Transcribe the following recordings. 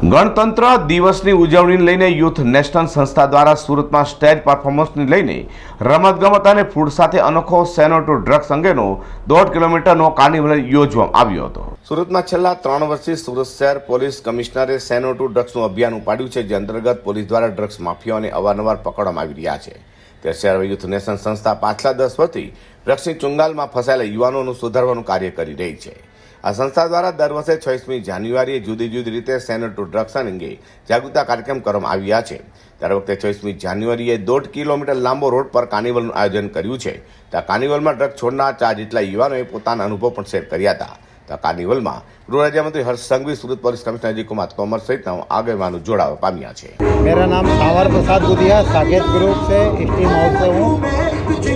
ગણતંત્ર દિવસની ઉજવણીને લઈને યુથ નેશનલ સંસ્થા દ્વારા સુરતમાં સ્ટેજ પરફોર્મન્સને લઈને રમતગમત અને ફૂડ સાથે અનોખો સેનો ટુ ડ્રગ્સ અંગેનો દોઢ કિલોમીટરનો કાર્નિવલ યોજવામાં આવ્યો હતો. સુરતમાં છેલ્લા ત્રણ વર્ષથી સુરત શહેર પોલીસ કમિશનરે સેનો ટુ ડ્રગ્સનું અભિયાન ઉપાડ્યું છે, જે અંતર્ગત પોલીસ દ્વારા ડ્રગ્સ માફિયાઓને અવારનવાર પકડવામાં આવી રહ્યા છે. ત્યારે શહેર યુથ નેશન સંસ્થા પાછલા દસ વર્ષથી ડ્રગ્સની ચુંગાલમાં ફસાયેલા યુવાનોનું સુધારવાનું કાર્ય કરી રહી છે. આ સંસ્થા દ્વારા દર વર્ષે છવ્વીસમી જાન્યુઆરીએ જુદી જુદી રીતે સેનર ટુ ડ્રગ્સ અંગે જાગૃતતા કાર્યક્રમ કરવામાં આવ્યા છે દર વખતે છવ્વીસમી જાન્યુઆરીએ દોઢ કિલોમીટર લાંબો રોડ પર કાર્નિવલનું આયોજન કર્યું છે ત્યાં કાર્નિવલમાં ડ્રગ છોડનાર ચાર જેટલા યુવાનોએ પોતાના અનુભવ પણ શેર કર્યા હતા ત્યાં કાર્નિવલમાં ગૃહ રાજ્યમંત્રી હર્ષ સંઘવી સુરત પોલીસ કમિશનર અજય કુમાર તોમર સહિતના આગેવાનો જોડાવા પામ્યા છે मेरा नाम सावर प्रसाद गुदिया साकेत ग्रुप से स्टीम हाउस से हूँ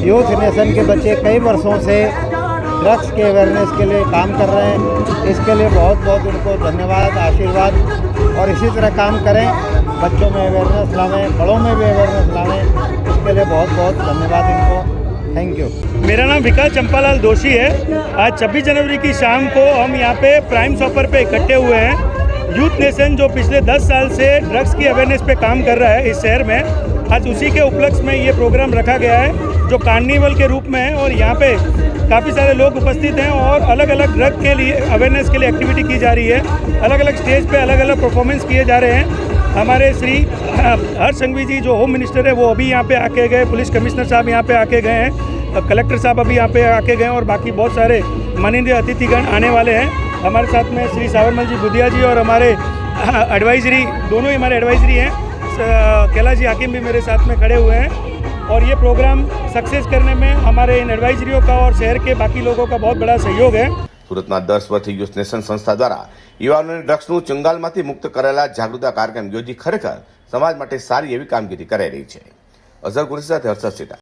यूथ नेशन के बच्चे कई वर्षों से ड्रग्स के अवेयरनेस के लिए काम कर रहे हैं। इसके लिए बहुत बहुत उनको धन्यवाद, आशीर्वाद और इसी तरह काम करें। बच्चों में अवेयरनेस लावें, बड़ों में भी अवेयरनेस लावें। इसके लिए बहुत बहुत धन्यवाद इनको। थैंक यू मेरा नाम विकास चंपालाल दोषी है। आज 26 जनवरी की शाम को हम यहाँ पे प्राइम शॉपर पे इकट्ठे हुए हैं। यूथ नेशन जो पिछले 10 साल से ड्रग्स की अवेयरनेस पे काम कर रहा है इस शहर में आज उसी के उपलक्ष्य में ये प्रोग्राम रखा गया है, जो कार्निवल के रूप में है और यहाँ पे काफ़ी सारे लोग उपस्थित हैं और अलग अलग ड्रग के लिए अवेयरनेस के लिए एक्टिविटी की जा रही है। अलग अलग स्टेज पे अलग अलग परफॉर्मेंस किए जा रहे हैं। हमारे श्री हर्ष संघवी जी जो होम मिनिस्टर है, वो अभी यहाँ पे आके गए। पुलिस कमिश्नर साहब यहाँ पे आके गए हैं। कलेक्टर साहब अभी यहाँ पे आके गए हैं और बाकी बहुत सारे माननीय अतिथिगण आने वाले हैं। हमारे साथ में श्री सावरमल जी बुधिया जी और हमारे एडवाइजरी दोनों ही हमारे एडवाइजरी हैं। स- कैलाश जी हाकिम भी मेरे साथ में खड़े हुए हैं और ये प्रोग्राम सक्सेस करने में हमारे इन एडवाइजरियों का और शहर के बाकी लोगों का बहुत बड़ा सहयोग है સુરતમાં દસ વર્ષથી યુથ નેશન સંસ્થા દ્વારા યુવાનોને ડ્રગ્સનું ચુંગાલમાંથી મુક્ત કરેલા જાગૃતતા કાર્યક્રમ યોજી ખરેખર સમાજ માટે સારી એવી કામગીરી કરાઈ રહી છે અઝર કુરેશી સાથે હર્ષદ સેટા